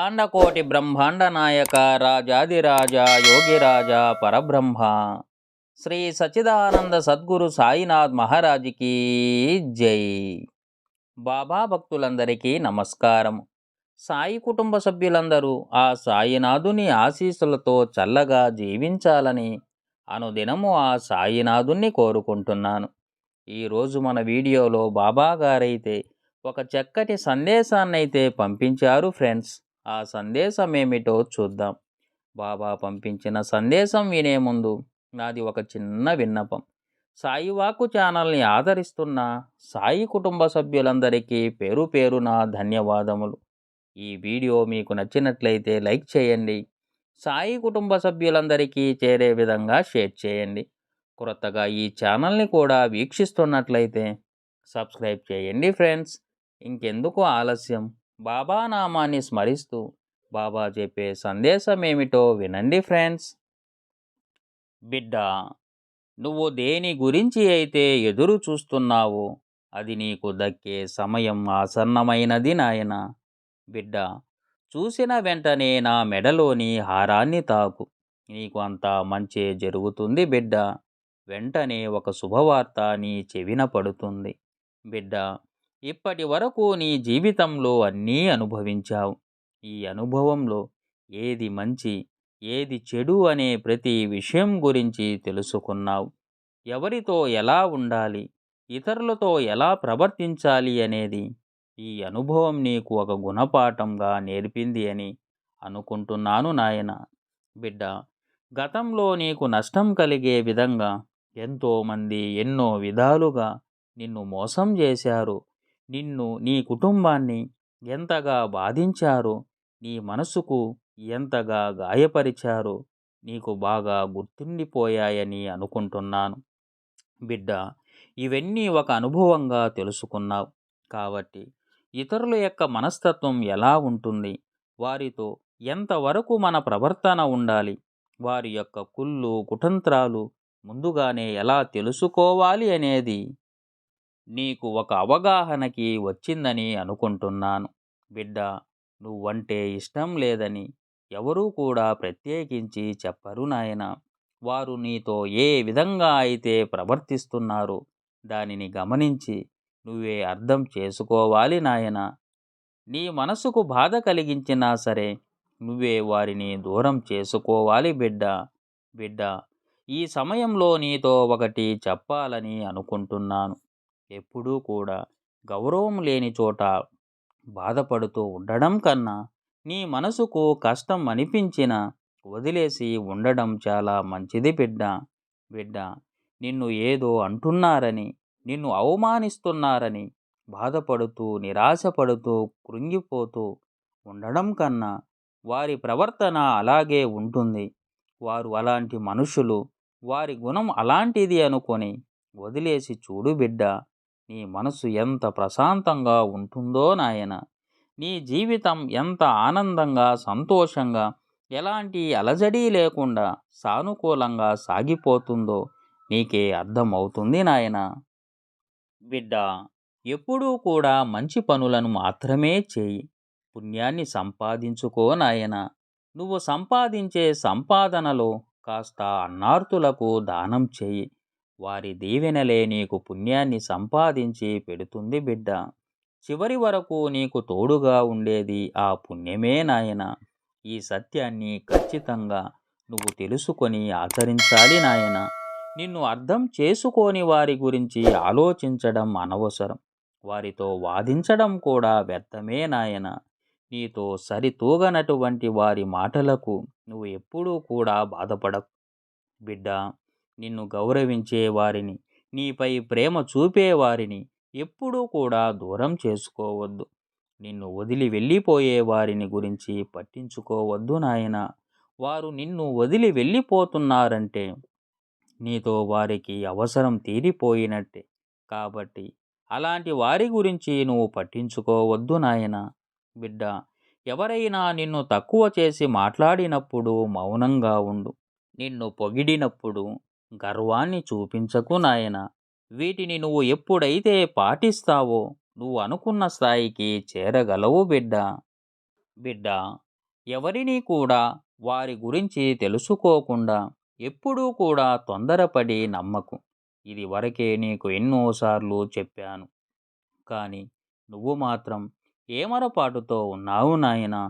అఖిలాండకోటి బ్రహ్మాండ నాయక రాజాదిరాజ యోగిరాజ పరబ్రహ్మ. శ్రీ సచిదానంద సద్గురు సాయినాథ్ మహారాజుకి జై. బాబా భక్తులందరికీ నమస్కారం. సాయి కుటుంబ సభ్యులందరూ ఆ సాయినాథుని ఆశీస్సులతో చల్లగా జీవించాలని అనుదినము ఆ సాయినాథుణ్ణి కోరుకుంటున్నాను. ఈరోజు మన వీడియోలో బాబా గారైతే ఒక చక్కటి సందేశాన్నైతే పంపించారు ఫ్రెండ్స్. ఆ సందేశం ఏమిటో చూద్దాం. బాబా పంపించిన సందేశం వినే ముందు నాది ఒక చిన్న విన్నపం. సాయివాకు ఛానల్ని ఆదరిస్తున్న సాయి కుటుంబ సభ్యులందరికీ పేరు పేరున ధన్యవాదములు. ఈ వీడియో మీకు నచ్చినట్లయితే లైక్ చేయండి. సాయి కుటుంబ సభ్యులందరికీ చేరే విధంగా షేర్ చేయండి. క్రొత్తగా ఈ ఛానల్ని కూడా వీక్షిస్తున్నట్లయితే సబ్స్క్రైబ్ చేయండి ఫ్రెండ్స్. ఇంకెందుకు ఆలస్యం? బాబా నామాన్ని స్మరిస్తూ బాబా చెప్పే సందేశం ఏమిటో వినండి ఫ్రెండ్స్. బిడ్డ నువ్వు దేని గురించి అయితే ఎదురు చూస్తున్నావో అది నీకు దక్కే సమయం ఆసన్నమైనది నాయన. బిడ్డ చూసిన వెంటనే నా మెడలోని హారాన్ని తాకు. నీకు అంతా మంచే జరుగుతుంది బిడ్డ. వెంటనే ఒక శుభవార్త నీ చెవిన పడుతుంది. బిడ్డ ఇప్పటి వరకు నీ జీవితంలో అన్నీ అనుభవించావు. ఈ అనుభవంలో ఏది మంచి ఏది చెడు అనే ప్రతి విషయం గురించి తెలుసుకున్నావు. ఎవరితో ఎలా ఉండాలి ఇతరులతో ఎలా ప్రవర్తించాలి అనేది ఈ అనుభవం నీకు ఒక గుణపాఠంగా నేర్పింది అని అనుకుంటున్నాను నాయన. బిడ్డ గతంలో నీకు నష్టం కలిగే విధంగా ఎంతోమంది ఎన్నో విధాలుగా నిన్ను మోసం చేశారు. నిన్ను నీ కుటుంబాన్ని ఎంతగా బాధించారో నీ మనసుకు ఎంతగా గాయపరిచారో నీకు బాగా గుర్తుండిపోయాయని అనుకుంటున్నాను. బిడ్డ ఇవన్నీ ఒక అనుభవంగా తెలుసుకున్నావు. కాబట్టి ఇతరుల యొక్క మనస్తత్వం ఎలా ఉంటుంది? వారితో ఎంతవరకు మన ప్రవర్తన ఉండాలి? వారి యొక్క కుళ్ళు కుటంత్రాలు ముందుగానే ఎలా తెలుసుకోవాలి అనేది నీకు ఒక అవగాహనకి వచ్చిందని అనుకుంటున్నాను. బిడ్డ నువ్వంటే ఇష్టం లేదని ఎవరూ కూడా ప్రత్యేకించి చెప్పరు నాయన. వారు నీతో ఏ విధంగా అయితే ప్రవర్తిస్తున్నారో దానిని గమనించి నువ్వే అర్థం చేసుకోవాలి నాయన. నీ మనసుకు బాధ కలిగించినా సరే నువ్వే వారిని దూరం చేసుకోవాలి బిడ్డ. బిడ్డ ఈ సమయంలో నీతో ఒకటి చెప్పాలని అనుకుంటున్నాను. ఎప్పుడూ కూడా గౌరవం లేని చోట బాధపడుతూ ఉండడం కన్నా నీ మనసుకు కష్టం అనిపించిన వదిలేసి ఉండడం చాలా మంచిది బిడ్డ. బిడ్డ నిన్ను ఏదో అంటున్నారని నిన్ను అవమానిస్తున్నారని బాధపడుతూ నిరాశపడుతూ కృంగిపోతూ ఉండడం కన్నా వారి ప్రవర్తన అలాగే ఉంటుంది. వారు అలాంటి మనుషులు వారి గుణం అలాంటిది అనుకొని వదిలేసి చూడు బిడ్డ నీ మనసు ఎంత ప్రశాంతంగా ఉంటుందో నాయన. నీ జీవితం ఎంత ఆనందంగా సంతోషంగా ఎలాంటి అలజడి లేకుండా సానుకూలంగా సాగిపోతుందో నీకే అర్థమవుతుంది నాయన. బిడ్డ ఎప్పుడూ కూడా మంచి పనులను మాత్రమే చేయి. పుణ్యాన్ని సంపాదించుకో నాయన. నువ్వు సంపాదించే సంపాదనలో కాస్త అన్నార్తులకు దానం చేయి. వారి దీవెనలే నీకు పుణ్యాన్ని సంపాదించి పెడుతుంది బిడ్డ. చివరి వరకు నీకు తోడుగా ఉండేది ఆ పుణ్యమే నాయన. ఈ సత్యాన్ని ఖచ్చితంగా నువ్వు తెలుసుకొని ఆచరించాలి నాయన. నిన్ను అర్థం చేసుకోని వారి గురించి ఆలోచించడం అనవసరం. వారితో వాదించడం కూడా వ్యర్థమే నాయన. నీతో సరితూగనటువంటి వారి మాటలకు నువ్వు ఎప్పుడూ కూడా బాధపడకు. బిడ్డ నిన్ను గౌరవించే వారిని నీపై ప్రేమ చూపేవారిని ఎప్పుడూ కూడా దూరం చేసుకోవద్దు. నిన్ను వదిలి వెళ్ళిపోయే వారిని గురించి పట్టించుకోవద్దు నాయన. వారు నిన్ను వదిలి వెళ్ళిపోతున్నారంటే నీతో వారికి అవసరం తీరిపోయినట్టే. కాబట్టి అలాంటి వారి గురించి నువ్వు పట్టించుకోవద్దు నాయన. బిడ్డ ఎవరైనా నిన్ను తక్కువ చేసి మాట్లాడినప్పుడు మౌనంగా ఉండు. నిన్ను పొగిడినప్పుడు గర్వాన్ని చూపించకు నాయన. వీటిని నువ్వు ఎప్పుడైతే పాటిస్తావో నువ్వు అనుకున్న స్థాయికి చేరగలవు బిడ్డ. బిడ్డ ఎవరిని కూడా వారి గురించి తెలుసుకోకుండా ఎప్పుడూ కూడా తొందరపడి నమ్మకు. ఇది వరకే నీకు ఎన్నోసార్లు చెప్పాను. కానీ నువ్వు మాత్రం ఏమరపాటుతో ఉన్నావు నాయనా?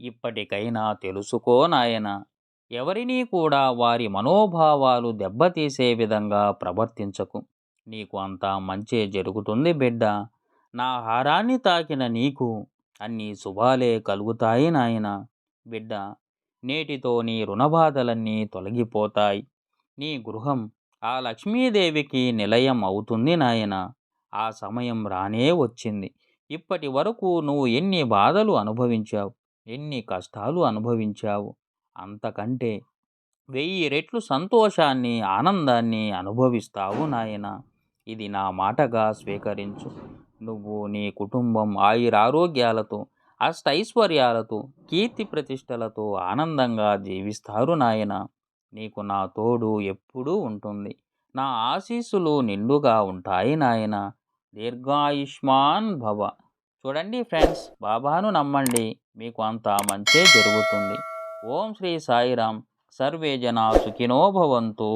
ఇప్పటికైనా తెలుసుకో నాయనా. ఎవరినీ కూడా వారి మనోభావాలు దెబ్బతీసే విధంగా ప్రవర్తించకు. నీకు అంతా మంచే జరుగుతుంది బిడ్డ. నా హారాన్ని తాకిన నీకు అన్ని శుభాలే కలుగుతాయి నాయన. బిడ్డ నేటితో నీ రుణబాధలన్నీ తొలగిపోతాయి. నీ గృహం ఆ లక్ష్మీదేవికి నిలయం అవుతుంది నాయన. ఆ సమయం రానే వచ్చింది. ఇప్పటి వరకు నువ్వు ఎన్ని బాధలు అనుభవించావు ఎన్ని కష్టాలు అనుభవించావు అంతకంటే వెయ్యి రెట్లు సంతోషాన్ని ఆనందాన్ని అనుభవిస్తావు నాయన. ఇది నా మాటగా స్వీకరించు. నువ్వు నీ కుటుంబం ఆయురారోగ్యాలతో అష్టైశ్వర్యాలతో కీర్తి ప్రతిష్టలతో ఆనందంగా జీవిస్తారు నాయన. నీకు నా తోడు ఎప్పుడూ ఉంటుంది. నా ఆశీస్సులు నిండుగా ఉంటాయి నాయన. దీర్ఘాయుష్మాన్ భవ. చూడండి ఫ్రెండ్స్ బాబాను నమ్మండి. మీకు అంతా మంచే జరుగుతుంది. ఓం శ్రీ సాయిరాం. సర్వే జనా సుఖినో భవంతు.